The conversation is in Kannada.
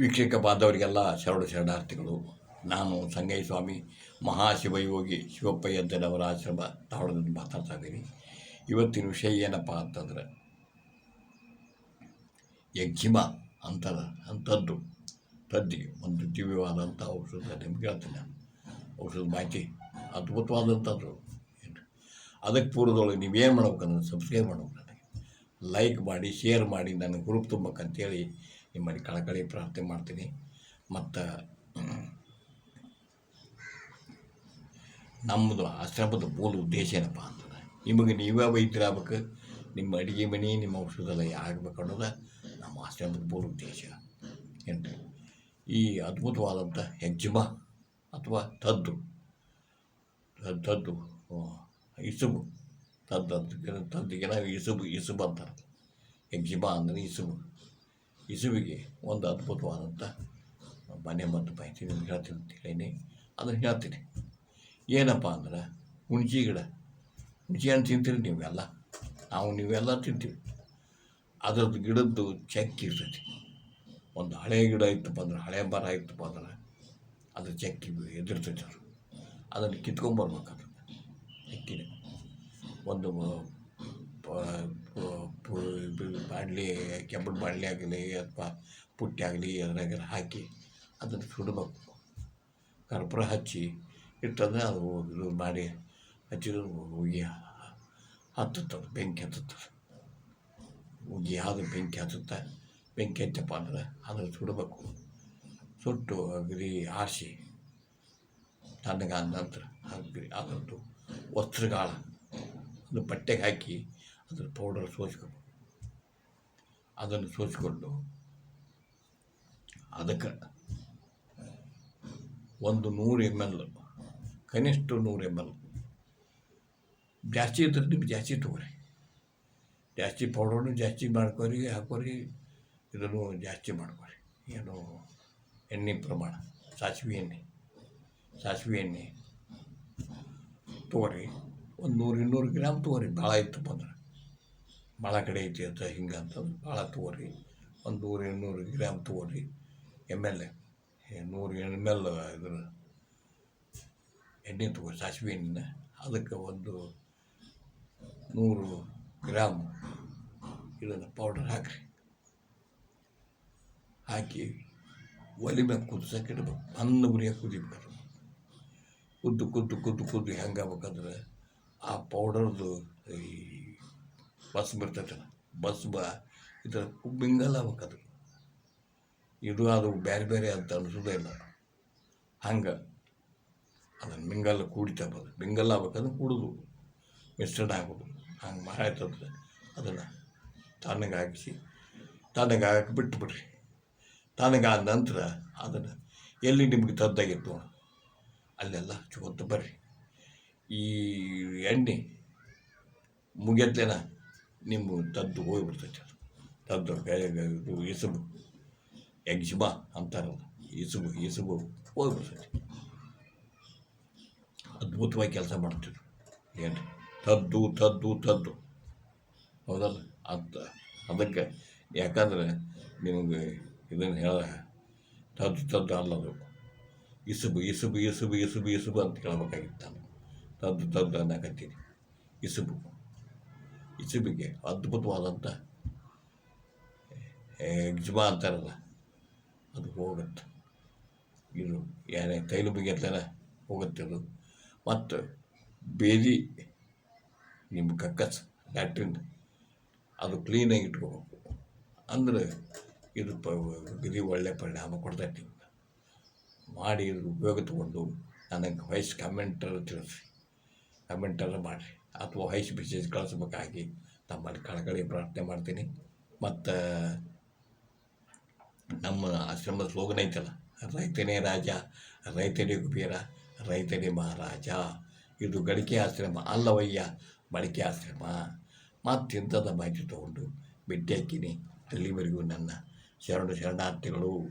ವೀಕ್ಷಕ ಬಾಂಧವರಿಗೆಲ್ಲ ಶರಣ ಶರಣಾರ್ಥಿಗಳು, ನಾನು ಸಂಗಯ್ಯ ಸ್ವಾಮಿ ಮಹಾಶಿವಯೋಗಿ ಶಿವಪ್ಪಯ್ಯಂತನವರ ಆಶ್ರಮ ತಾವಳದಲ್ಲಿ ಮಾತಾಡ್ತಾ ಇದ್ದೀನಿ. ಇವತ್ತಿನ ವಿಷಯ ಏನಪ್ಪ ಅಂತಂದ್ರೆ ಯಜ್ಜಿಮ ಅಂತದ ಅಂಥದ್ದು ತದ್ದಿಗೆ ಒಂದು ದಿವ್ಯವಾದಂಥ ಔಷಧ, ನಿಮ್ಗೆ ಹೇಳ್ತೀನಿ ಔಷಧ ಮಾಹಿತಿ, ಅದ್ಭುತವಾದಂಥದ್ದು ಅದಕ್ಕೆ ಪೂರ್ವದೊಳಗೆ ನೀವೇನು ಮಾಡ್ಬೇಕಂದ್ರೆ ಸಬ್ಸ್ಕ್ರೈಬ್ ಮಾಡ್ಬೇಕು ನನಗೆ. ಲೈಕ್ ಮಾಡಿ ಶೇರ್ ಮಾಡಿ ನನಗೆ ಗ್ರೂಪ್ ತುಂಬಕ್ಕಂತೇಳಿ ನಿಮ್ಮಲ್ಲಿ ಕಳಕಳಿ ಪ್ರಾರ್ಥನೆ ಮಾಡ್ತೀನಿ. ಮತ್ತು ನಮ್ಮದು ಆಶ್ರಮದ ಮೂಲ ಉದ್ದೇಶ ಏನಪ್ಪ ಅಂತಂದ್ರೆ, ನಿಮಗೆ ನೀವೇ ವೈದ್ಯರಾಗಬೇಕು ನಿಮ್ಮ ಅಡುಗೆ ಮನೆ, ನಿಮ್ಮ ಔಷಧಾಲಯ ಆಗಬೇಕು ಅನ್ನೋದು ನಮ್ಮ ಆಶ್ರಮದ ಮೂಲ ಉದ್ದೇಶ. ಏನು ಈ ಅದ್ಭುತವಾದಂಥ ಹೆಜ್ಜಮ ಅಥವಾ ತದ್ದು ತದ್ದು ಇಸುಬು, ತದ್ದು ತದ್ದಿಗೆ ನಾವು ಇಸುಬು ಇಸುಬು ಅಂತಾರೆ. ಹೆಜ್ಜಿಮ ಅಂದರೆ ಇಸುಬು. ಇಸುವಿಗೆ ಒಂದು ಅದ್ಭುತವಾದಂಥ ಮನೆ ಮತ್ತು ಮಾಹಿತಿ ನಿಮ್ಗೆ ಹೇಳ್ತೀನಿ ಅಂತ ಹೇಳೀನಿ ಅದನ್ನು ಹೇಳ್ತೀನಿ. ಏನಪ್ಪ ಅಂದ್ರೆ, ಹುಣಸಿ ಗಿಡ. ಹುಣಸಿ ಹಣ್ಣು ತಿಂತೀರಿ ನೀವೆಲ್ಲ? ನಾವು ನೀವೆಲ್ಲ ತಿಂತೀವಿ. ಅದ್ರದ್ದು ಗಿಡದ್ದು ಚಕ್ಕಿ ಇರ್ತೈತಿ. ಒಂದು ಹಳೆ ಗಿಡ ಇತ್ತಪ್ಪ ಅಂದ್ರೆ ಹಳೆ ಮರ ಇತ್ತಪ್ಪ ಅಂದ್ರೆ ಅದ್ರ ಚಕ್ಕಿ ಎದುರ್ತೈತೆ ಅವರು ಅದನ್ನು ಕಿತ್ಕೊಂಬರ್ಬೇಕು ಅದನ್ನು ಚೆಕ್ಕಿನ ಒಂದು ಬಾಣಲಿ ಕೆಂಪನ ಬಾಣಲಿ ಆಗಲಿ ಅಥವಾ ಪುಟ್ಟಿ ಆಗಲಿ ಅದ್ರಾಗ ಹಾಕಿ ಅದನ್ನು ಸುಡಬೇಕು. ಕರ್ಪೂರ ಹಚ್ಚಿ ಇಟ್ಟಂದ್ರೆ ಅದು ಇದು ಮಾಡಿ ಹಚ್ಚಿದ್ರೆ ಉಗಿ ಹತ್ತುತ್ತದೆ, ಬೆಂಕಿ ಹತ್ತುತ್ತದೆ. ಉಗಿ ಯಾವುದು ಬೆಂಕಿ ಹತ್ತುತ್ತೆ, ಬೆಂಕಿ ಹಚ್ಚಪ್ಪ ಅಂದ್ರೆ ಅದನ್ನು ಸುಡಬೇಕು. ಸುಟ್ಟು ಅಗ್ರಿ ಆರಿಸಿ ತಣ್ಣಗಾದ ನಂತರ ಅಗ್ರಿ ಅದರದ್ದು ವಸ್ತ್ರಗಾಳ ಒಂದು ಬಟ್ಟೆಗೆ ಹಾಕಿ ಅದ್ರ ಪೌಡರ್ ಸೋಸ್ಕೋಬೇಕು ಅದನ್ನು ಸೋಸಿಕೊಂಡು ಅದಕ್ಕೆ ಒಂದು ನೂರು ಎಂ ಎಲ್ ಕನಿಷ್ಠ ನೂರು ಎಂ ಎಲ್ ಜಾಸ್ತಿ ಇದ್ರೆ ನಿಮ್ಗೆ ಜಾಸ್ತಿ ತೊಗೊಳಿ ಜಾಸ್ತಿ ಪೌಡರ್ನು ಜಾಸ್ತಿ ಮಾಡ್ಕೊರಿ, ಹಾಕೋರಿ, ಇದನ್ನು ಜಾಸ್ತಿ ಮಾಡ್ಕೊರಿ. ಏನು ಎಣ್ಣೆ ಪ್ರಮಾಣ, ಸಾಸಿವೆ ಎಣ್ಣೆ ಸಾಸಿವೆ ಎಣ್ಣೆ ತೊಗೊರಿ ಒಂದು ನೂರು ಇನ್ನೂರು ಗ್ರಾಮ್ ತೊಗೊರಿ ಭಾಳ ಇತ್ತು ಅಂದ್ರೆ ಭಾಳ ಕಡೆ ಐತಿ ಅಂತ ಹಿಂಗೆ ಅಂತಂದು ಭಾಳ ತಗೋರಿ ಒಂದು ನೂರು ಇನ್ನೂರು ಗ್ರಾಮ್ ತಗೋರಿ ಎಂ ಎಲ್ ಎ. ನೂರು ಎಂ ಎಲ್ ಇದ್ರ ಎಣ್ಣೆ ತಗೋ, ಸಾಸಿವೆ ಎಣ್ಣೆನ. ಅದಕ್ಕೆ ಒಂದು ನೂರು ಗ್ರಾಮ್ ಇದನ್ನು ಪೌಡರ್ ಹಾಕ್ರಿ. ಹಾಕಿ ಒಲೆ ಮ್ಯಾಗ ಕುದಿಸಕ್ಕೆ ಇಡ್ಬೇಕು. ಹಣ್ಣು ಉರಿಯಾಗಿ ಕುದಿಬೇಕು ಕುದ್ದು ಕುದ್ದು ಕುದ್ದು ಕುದ್ದು ಹೆಂಗೆ ಆಗ್ಬೇಕಂದ್ರೆ ಆ ಪೌಡರ್ದು ಈ ಬಸ್ ಬರ್ತೈತಲ್ಲ ಬಸ್ ಬಾ ಇದರ ಮಿಂಗಲ್ ಆಗ್ಬೇಕದು. ಇದು ಅದು ಬೇರೆ ಬೇರೆ ಅಂತ ಅನಿಸೋದೇ ಇಲ್ಲ. ಹಂಗೆ. ಅದನ್ನು ಮಿಂಗಲ್ ಕೂಡಿತಬೋದು ಮಿಂಗಲ್ ಆಗ್ಬೇಕಂದ್ರೆ ಕೂಡುದು. ಮಿಶ್ರಣ ಆಗೋದು ಹಂಗೆ ಮಾಡಾಯ್ತಂದ್ರೆ ಅದನ್ನು ತಣ್ಣಗೆ ಹಾಕಿಸಿ ತಣ್ಣಗೆ ಹಾಕಿ ಬಿಟ್ಬಿಡ್ರಿ. ತಣ್ಣಗಾದ ನಂತರ ಅದನ್ನು ಎಲ್ಲಿ ನಿಮಗೆ ತದ್ದಾಗಿತ್ತು ಅಲ್ಲೆಲ್ಲ ಹಚ್ಕೊತ ಬರ್ರಿ. ಈ ಎಣ್ಣೆ ಮುಗಿಯತ್ಲೇನ ನಿಮ್ಮ ತದ್ದು ಹೋಗ್ಬಿಡ್ತೈತೆ ಅದು. ತದ್ದು ಇದು ಇಸುಬು ಎಗ್ಜಿಮಾ ಅಂತಾರಲ್ಲ ಇಸುಬು ಇಸುಬು ಹೋಗ್ಬಿಡ್ತೈತಿ. ಅದ್ಭುತವಾಗಿ ಕೆಲಸ ಮಾಡ್ತಿದ್ರು. ಏನು ತದ್ದು ತದ್ದು ತದ್ದು. ಹೌದಲ್ಲ? ಅಂತ ಅದಕ್ಕೆ ಯಾಕಂದ್ರೆ ನಿಮಗೆ ಇದನ್ನು ಹೇಳ, ತದ್ದು ತದ್ದು ಅಲ್ಲದು ಇಸುಬು ಇಸುಬು ಇಸುಬು ಇಸುಬು ಇಸುಬು ಅಂತ ಕೇಳಬೇಕಾಗಿತ್ತು ನಾನು ತದ್ದು ತದ್ದು ಅನ್ನಕತ್ತೀನಿ. ಇಸುಬು. ಇಸುಬಿಗೆ ಅದ್ಭುತವಾದಂಥ ಎಗ್ಜಿಮಾ ಅಂತಾರಲ್ಲ ಅದು ಹೋಗುತ್ತೆ. ಇದು ಯಾರೇ ಬಗ್ಗೆ ಮುಗಿಯತ್ಲೇನ ಹೋಗುತ್ತೆ ಅದು. ಮತ್ತು ಬೇದಿ ನಿಮ್ಮ ಕಕ್ಕಸ್ ಲ್ಯಾಟ್ರಿನ್ ಅದು ಕ್ಲೀನಾಗಿ ಇಟ್ಕೋಬೇಕು. ಅಂದ್ರೆ ಇದು ಪ, ಇದು ಒಳ್ಳೆ ಪರಿಣಾಮ ಕೊಡ್ತೈತಿ ಮಾಡಿ ಇದ್ರ ಉಪಯೋಗ ತಗೊಂಡು ನನಗೆ ವಾಯ್ಸ್ ಕಮೆಂಟರ್ ತಿಳಿಸಿ. ಕಮೆಂಟರ್ ಮಾಡಿರಿ. ಅಥವಾ ವಾಯ್ಸ್ ಮೆಸೇಜ್ ಕಳಿಸ್ಬೇಕಾಗಿ ತಮ್ಮಲ್ಲಿ ಕಳಕಳಿ ಪ್ರಾರ್ಥನೆ ಮಾಡ್ತೀನಿ. ಮತ್ತು, ನಮ್ಮ ಆಶ್ರಮದ ಸ್ಲೋಗನ್ ಐತಲ್ಲ, ರೈತನೇ ರಾಜ, ರೈತನೇ ಕುಬೇರ, ರೈತನೇ ಮಹಾರಾಜ. ಇದು ಗಳಿಕೆ ಆಶ್ರಮ ಅಲ್ಲವಯ್ಯ ಬಳಕೆ ಆಶ್ರಮ. ಮತ್ತಿಂಥದ ಮಾಹಿತಿ ತಗೊಂಡು ಭೇಟಿ ಹಾಕಿನಿ ಅಲ್ಲಿವರೆಗೂ ನನ್ನ ಶರಣ ಶರಣಾರ್ಥಿಗಳು.